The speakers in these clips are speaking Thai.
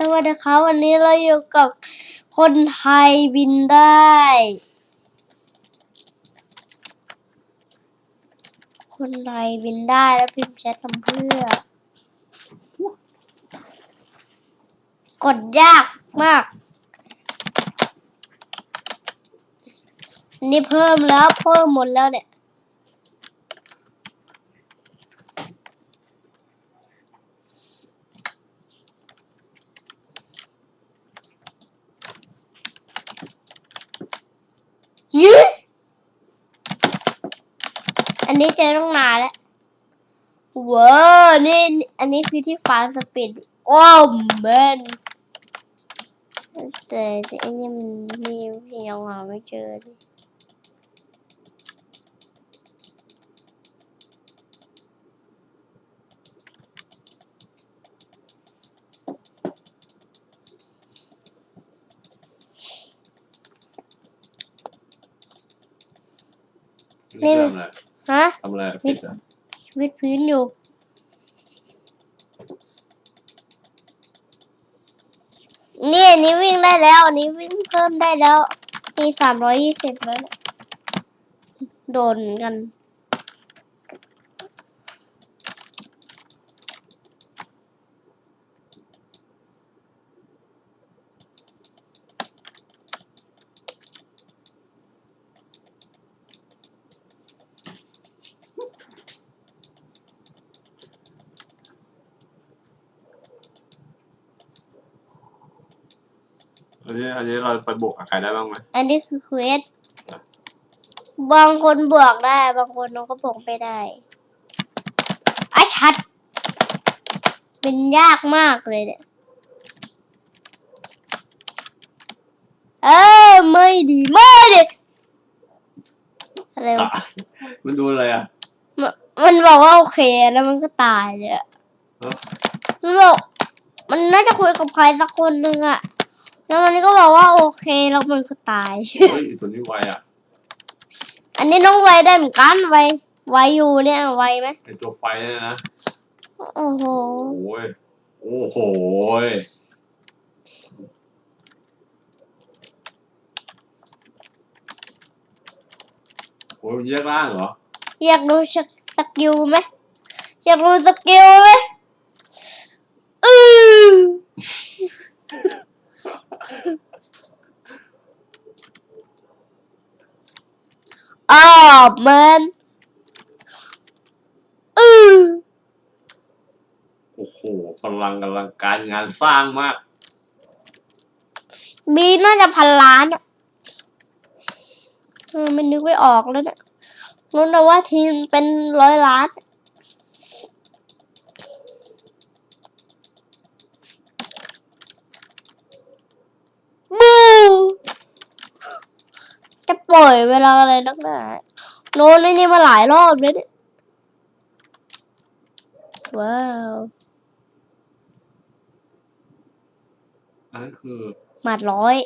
สวัสดีครับวันนี้เราอยู่กับคนไทยบินได้ คนไทยบินได้แล้วพิมพ์แชททำเพื่อ กดยากมาก นี่เพิ่มแล้วเพิ่มหมดแล้วเนี่ย ยืดอันนี้เจอต้องนานแล้วว้าวนี่อันนี้คือที่ฟาสปิดโอ้แมนแต่แต่อันนี้มันมีเพียงหาไม่เจอ นี่ทำอะไรฮะทำอะไรฟิตอะวิดพื้นอยู่ นี่อันนี้วิ่งได้แล้ว อันนี้วิ่งเพิ่มได้แล้ว มีสามร้อยยี่สิบแล้วเนี่ยโดนกัน อันนี้อันนี้เราไปบวกกับใครได้บ้างไหมอันนี้คือเควสบางคนบวกได้ บางคนเราก็บวกไม่ได้อะชัด เป็นยากมากเลยเนี่ย เออไม่ดีไม่ดีอะไรวะอะมันดูอะไรอะมันมันบอกว่าโอเคแล้วมันก็ตายเลยอะเอ้ามันบอกมันน่าจะคุยกับใครสักคนหนึ่งอะ แล้วมันก็บอกว่าโอเคแล้วมันก็ตาย เฮ้ยตัวนี้ไวอะอันนี้น้องไวได้เหมือนกันไวไวอยู่เนี่ยไวไหมไอตัวไฟเนี่ยนะโอ้โหโอ้ยโอ้โหยโอ้ยมันแยกล่างเหรออยากดูสกสกิลไหมอยากดูสกิลไหมอือ อ้าวมันอือโอ้โหกำลังกำลังการงานสร้างมากบีน่าจะพันล้านอะเออมันนึกไม่ออกแล้วเนี่ยรู้นะว่าทีมเป็นร้อยล้าน บูจะปล่อยเวลาอะไรนักหนาโน้นไอ้นี่มาหลายรอบเลยเนี่ย ว้าวอันนั้นคือหมัดร้อย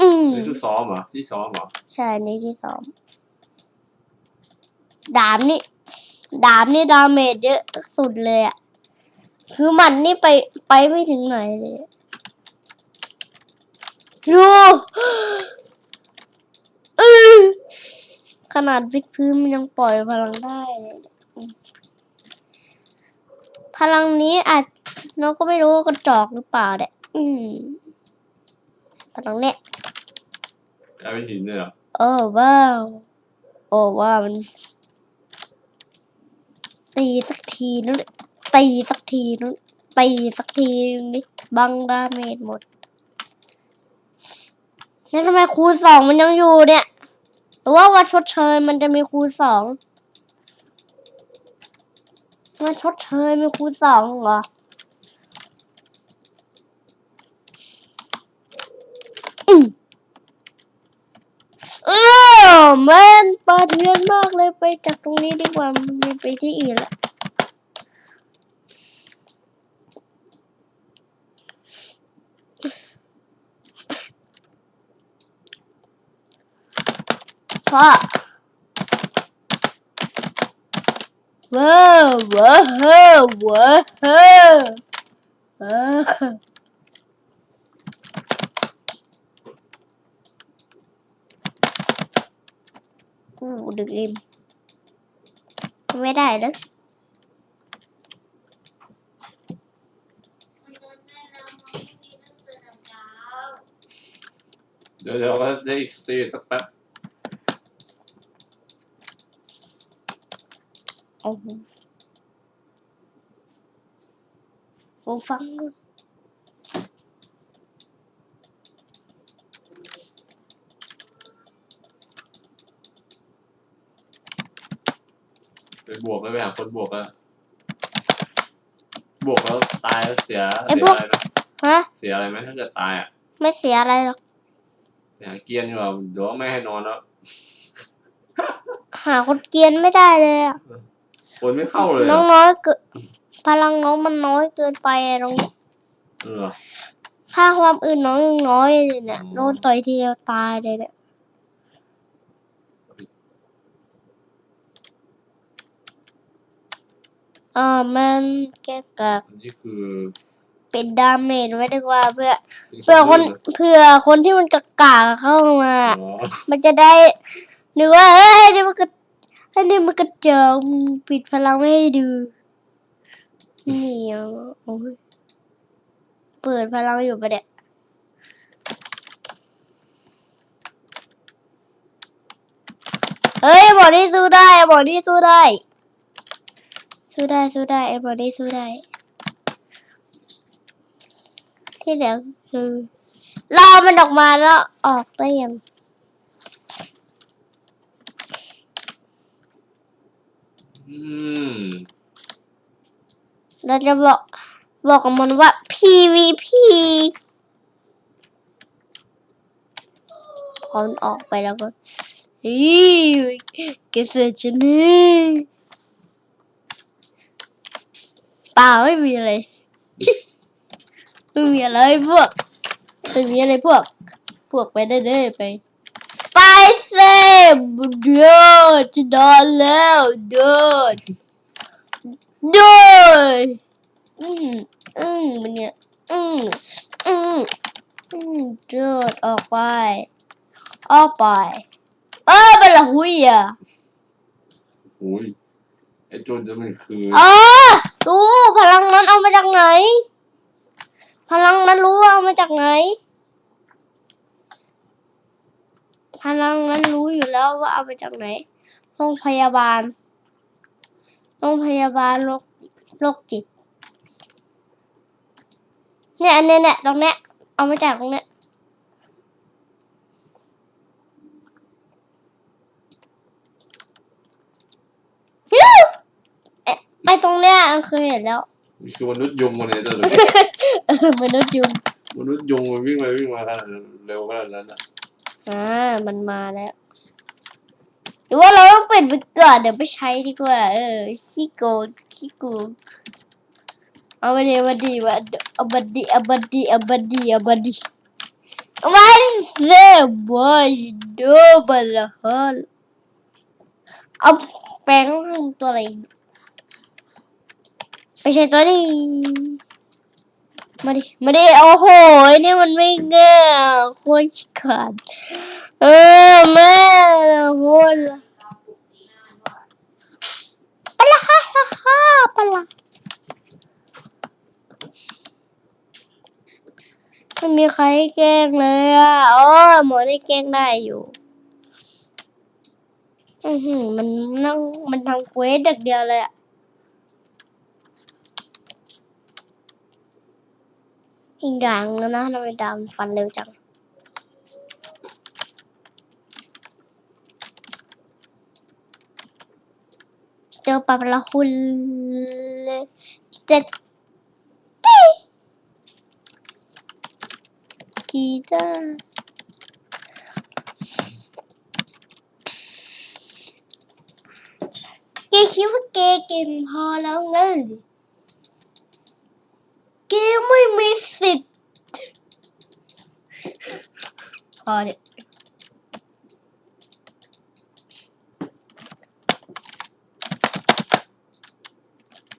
อืมอันนี้คือซ้อมเหรอที่ซ้อมเหรอใช่นี่ที่สองดาบนี่ ดาบนี่ดาเมจเยอะสุดเลยอะคือมันนี่ไปไปไม่ถึงไหนเลยอะ ดูอือขนาดวิดพื้นมันยังปล่อยพลังได้เลยอืมพลังนี้อาจเราก็ไม่รู้ว่ากระจอกหรือเปล่าเนี่ยอืมพลังเนี้ยกลายเป็นหินเลยเหรอโอ้ว้าวโอ้ว้าวมันตีสักทีนู้นตีสักทีนู้นตีสักทีนี่บังดาเมจหมด แล้วทำไมคูณสองมันยังอยู่เนี่ยหรือว่าวันชดเชยมันจะมีคูณสองวันชดเชยมีคูณสองเหรออืมเออแม่นปลาเทือนมากเลยไปจากตรงนี้ดีกว่ามันไปที่อื่นละ พ่อว้าวว้าวว้าวเออกูดึกเอ็มไม่ได้เลยเดี๋ยวเดี๋ยวก็ได้สตีสักแป๊บ โอ้โหโอ้ฟังนู่นไปบวกแล้วไปหาคนบวกแล้วบวกแล้วตายแล้วเสียเสียอะไรไหมฮะ เสียอะไรไหมถ้าเกิดตายอะไม่เสียอะไรหรอกไปหาเกียร์ดีกว่าเดี๋ยวไม่ให้นอนแล้ว หาคนเกรียนไม่ได้เลยอะค นไม่เข้าเลยน้องอะน้อยเกินพลังน้องมันน้อยเกินไปอะน้องเออค่าความอื่นน้องยังน้อยเลยเนี่ยอืมโดนต่อยทีเดียวตายเลยเนี่ยอ่ามันแก้กากอันนี้คือเป็นดาเมจไว้ดีกว่าเพื่อ เพื่อคนเพื่อคนที่มันกากาเข้ามาอ๋อมันจะได้นึกว่าเอ้ยนี่มันก็ไอ้นี่มันกระจอกปิดพลังไม่ให้ดูนี่อะโอ้ยเปิดพลังอยู่ปะเนี่ยเฮ้ยหมอนี่สู้ได้หมอนี่สู้ได้สู้ได้สู้ได้ไอ้หมอนี่สู้ได้ ที่เหลือคือรอมันออกมาแล้วออกได้ยัง ม เราจะบอกบอกกับมันว่า PVP พอมันออกไปแล้วก็อีเกษตรชนีเปล่าไม่มีอะไรไม่มีอะไรพวกไม่มีอะไรพวก พวกไปได้เลยไป เดือดจะนอนแล้วเดินด้วยอืมอืมมันเนี่ยอืมอืมอืมเดินออกไป ออกไปเออเป็นละหุยอะโอ้ยไอ้โจนจะไมันคืออ๋อรู้พลังนั้นเอามาจากไหน พลังนั้นรู้ว่าเอามาจากไหน พลังนั้นรู้อยู่แล้วว่าเอามาจากไหนโรงพยาบาลโรงพยาบาลโรคโรคจิต เนี่ยอันเนี้ยเนี่ยตรงเนี้ยเอามาจากตรงเนี้ยฮิ้วเอ๊ะไอตรงเนี้ยเคยเห็นแล้วนี่คือมนุษย์ยุงมันเนี่ยจะเออมนุษย์ยุงมนุษย์ยุงมันวิ่งไปวิ่งมาขนาดนั้นเร็วขนาดนั้นอะ อ่ามันมาแล้วหรือว่าเราต้องปิดไปก่อนเดี๋ยวไปใช้ดีกว่า เออขี้โกงขี้โกงเอามาดีมาดีเอาบัดดีเอาบัดดีเอาบัดดีเอาบัดดีมันเสียบอยดูบัลละฮอนเอาแปลงตัวอะไรไม่ใช่ตัวนี้ มาดิ มาดิ โอ้โหอ้นี่มันไม่เงี้ยโคตรขาดเออแม่โคตรละปะละฮ่าฮ่าฮ่าปะละไม่มีใครแกล้งเลยอะโอ้หมอได้แกล้งได้อยู่อือหือมันนั่งมันทำเควสเด็กเดียวเลยอะ อีกอย่างแล้วนะทำไมดำฟันเร็วจังเจอปลาปลาคุณเจ็ดกี้กีจ้าแกคิดว่าแกเก่งพอแล้วไงแกไม่มีสิทธิ์พอเนี่ย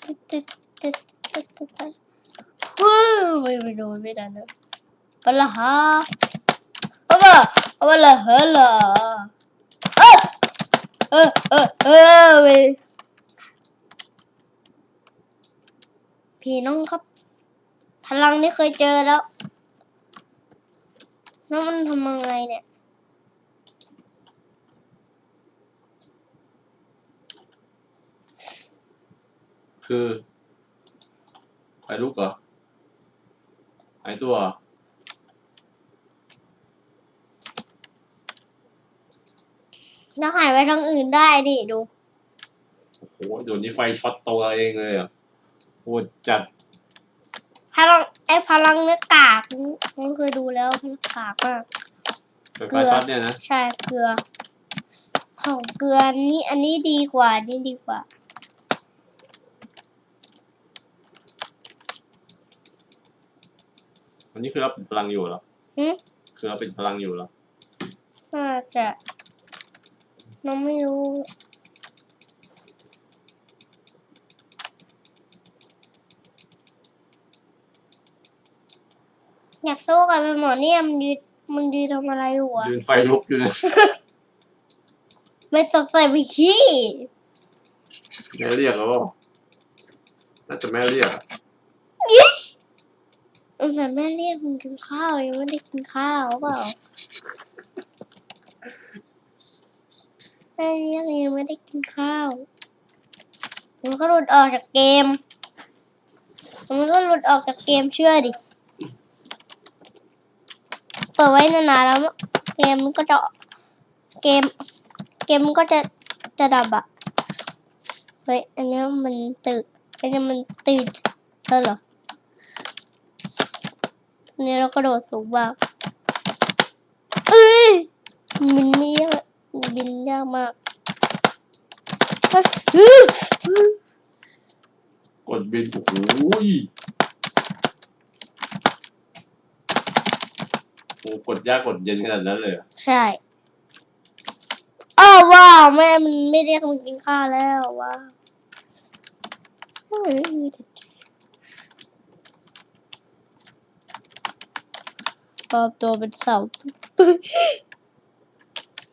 ตึ๊ดตึ๊ดตึ๊ดตึ๊ดตึ๊ดตึ๊ดว้าวไม่ไม่โดนไม่ได้นะปะละฮะเอาปะเอาปะละเฮะละเออเออเออเออว้ยพี่น้องครับ พลังนี่เคยเจอแล้ว แล้วมันทำยังไงเนี่ย คือไฟลุกเหรอหายตัวเหรอแล้วหายไปทางอื่นได้ดิดู โอ้โหเดี๋ยวนี้ไฟช็อตตัวเองเลยเหรอะโหดจัด พลังไอ้พลังเนื้อกากมันเคยดูแล้วพลังกากมาก ไฟฟ้าช็อตเนี่ยนะ ใช่เกลือ ของเกลือนี่อันนี้ดีกว่านี่ดีกว่า อันนี้คือเราเป็นพลังอยู่เหรอหึ คือเราเป็นพลังอยู่เหรอ น่าจะน้องไม่รู้ อยากสู้กับมันหมอเนี่ยมันยืนมันยืนทำอะไรอยู่อะยืนไฟลุกอยู่เนี่ยไม่ตกใส่ไปขี้แม่เรียกแล้วเปล่าน่าจะแม่เรียกอะแต่แม่เรียกมึงกินข้าวยังไม่ได้กินข้าวเปล่าแม่เรียกยังไม่ได้กินข้าว มันก็หลุดออกจากเกม มันก็หลุดออกจากเกมเชื่อดิ เปิดไว้นานๆแล้วเกมก็จะเกม เกมก็จะจะดับอะเฮ้ยอันนี้มันตื่นอันนี้มันตื่นเธอเหรออันนี้เรากระโดดสูงมากเอ้ยมันไม่ยากบินยากมากอื้อกดบินโอ้ย โอ้กดยากกดเย็นขนาดนั้นเลยเหรอใช่อ้าวว้าวแม่มันไม่เรียกมันกินข้าวแล้วว้าวเฮ้ยปลอมตัวเป็นเสา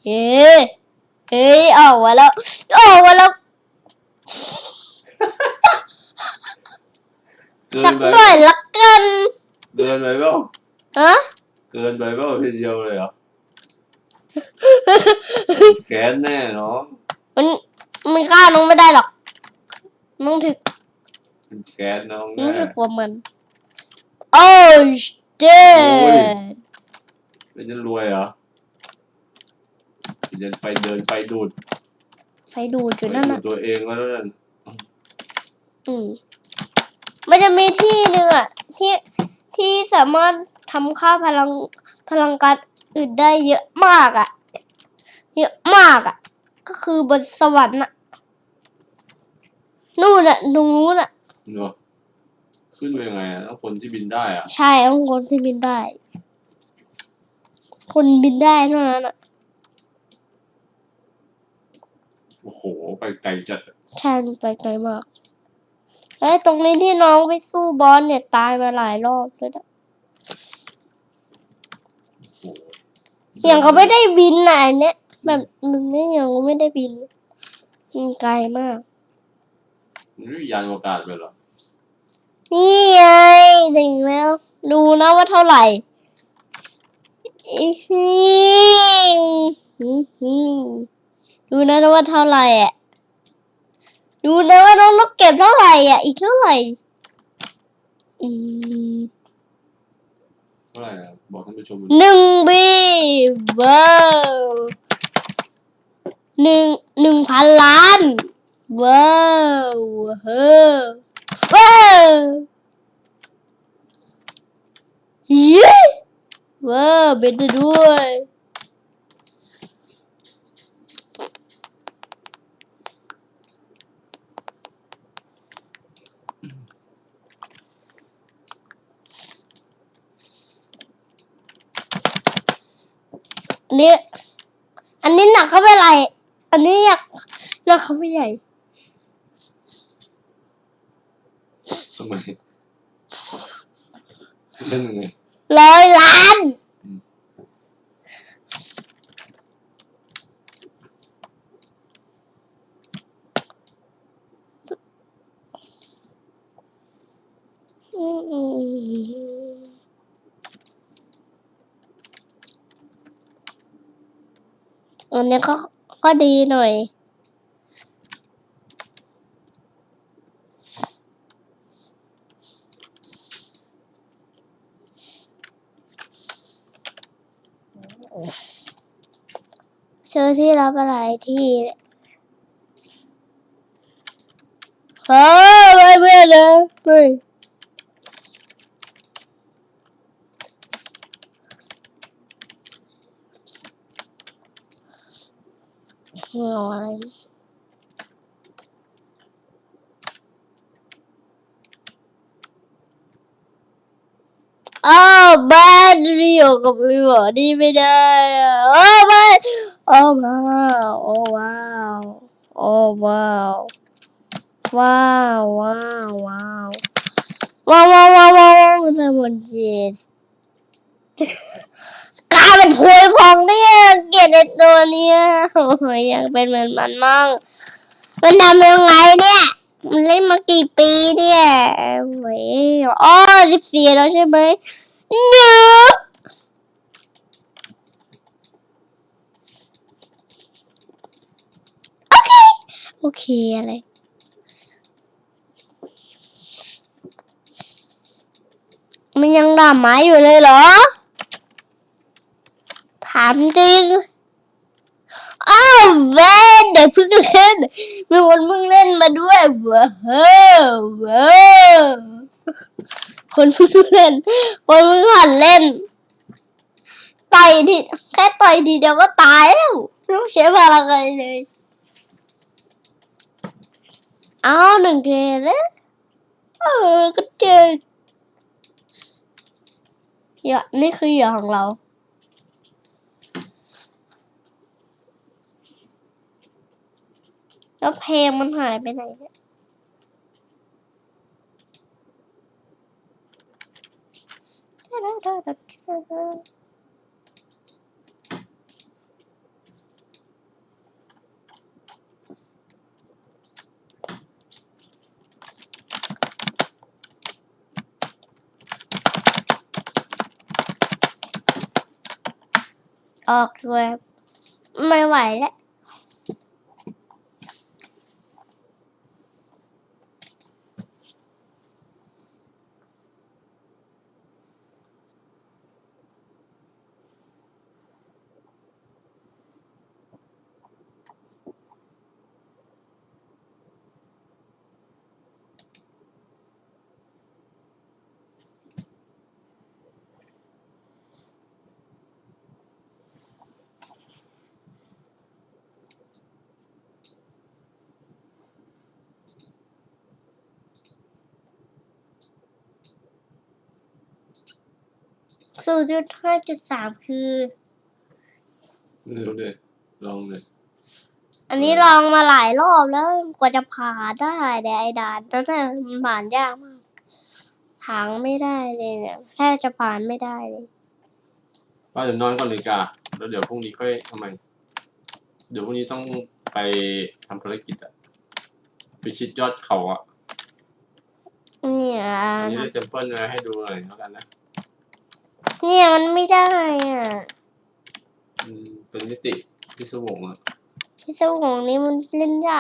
เฮ้ยเฮ้ยออกมาแล้วออกมาแล้วเกิสันกไปหน่อยละกันเกินไปเปล่าฮะ เกินไปเปล่าทีเดียวเลยเหรอแค้นแน่เนาะมันมันฆ่าน้องไม่ได้หรอก น้องถึกมันแค้นน้องน้องแน่ถึกกว่ามัน โอ้เจโอ้ยไม่จะรวยเหรอเดินไปเดินไปดูดไฟดูดอยู่ไปนั่นดูน่ะดตัวเองแล้วนั่นอืมมันจะมีที่หนึ่งอะที่ที่สามารถ ทำค่าพลังพลังการอื่นได้เยอะมากอะ เยอะมากอะ ก็คือบนสวรรค์อะ นู่นอะตรงนู้นอะ เนาะขึ้นไปยังไงอะต้องคนที่บินได้อะใช่ต้องคนที่บินได้ คนบินได้เท่านั้นอะ โอ้โห ไปไกลจัดอะใช่มันไปไกลมากไอ้ย ตรงนี้ที่น้องไปสู้บอสเนี่ยตายมาหลายรอบเลยนะ โอ้โห อย่างเขาไม่ได้บินน่ะอันเนี้ยแบบมันไม่ยังไม่ได้บินมันไกลมากมันไม่มียานอวกาศไปเหรอนี่ไงถึงแล้ว ดูนะว่าเท่าไหร่อื้อหืออื้อหือดูนะว่าเท่าไหร่อะ ดูนะว่าน้องต้องเก็บเท่าไหร่อะ อีกเท่าไหร่อืม เท่าไหร่อะบอกท่านผู้ชมหนึ่งบีว้าวหนึ่งหนึ่งพันล้านว้าวเฮ้อว้าวเย้ว้าวเบ็ดด้วย อันนี้ อันนี้หนักเข้าไปไหลอันนี้อยากหนักเข้าไปใหญ่ทำไมเล่นยังไงร้อยล้าน อืม อืม อันนี้ก็ก็ดีหน่อย เจอที่รับอะไรที่เฮ้ยไม่เพื่อนนะไม่ เอาอะไรอ้าวบ้านนี่อยู่กับพี่หมอนี่ไม่ได้โอ้ไม่โอ้ว้าวโอ้ว้าวโอ้ว้าวว้าวว้าวว้าวว้าวว้าวว้าวว้าวมันหมดเย็น กลายเป็นพวยพองเนี่ยเกลียดไอตัวเนี้ยโอ้ยอยากเป็นเหมือนมันมั่งมันทำยังไงเนี่ย มันเล่นมากี่ปีเนี่ยเว้ยอ๋อสิบสี่แล้วใช่ไหมเนื้อโอเค โอเคอะไรมันยังด่าไม้อยู่เลยเหรอ ถามจริงอ้าวเวนเด็กเพิ่งเล่น มีคนเพิ่งเล่นมาด้วยว้อเฮ้อเว้อคนเพิ่งเล่น คนเพิ่งหัดเล่น ต่อยทีแค่ต่อยทีเดียวก็ตายแล้วไม่ต้องใช้พลังอะไรเลย เอาหนึ่งเกมแล้วเออก็เจอเหยื่อนี่คือเหยื่อของเรา แล้วเพลงมันหายไปไหนเนี่ยออกด้วยไม่ไหวแล้ว ศูนย์จุดห้าจุดสามคือ ไม่รู้เลยลองเลยอันนี้ลองมาหลายรอบแล้วกว่าจะผ่านได้แต่ไอ้ด่านนั้นน่ะมันผ่านยากมากทางไม่ได้เลยเนี่ยแทบจะผ่านไม่ได้เลยว่าจะนอนก่อนเลยกาแล้วเดี๋ยวพรุ่งนี้ค่อยทำไม เดี๋ยวพรุ่งนี้ต้องไปทำภารกิจอะไปชิดยอดเขาอะเนี่ย อันนี้ได้เซมเปิลมาให้ดูหน่อยแล้วกันนะ เนี่ยมันไม่ได้อะอืมเป็นมิติพิศวงอะที่สมองนี้มันเล่นยาก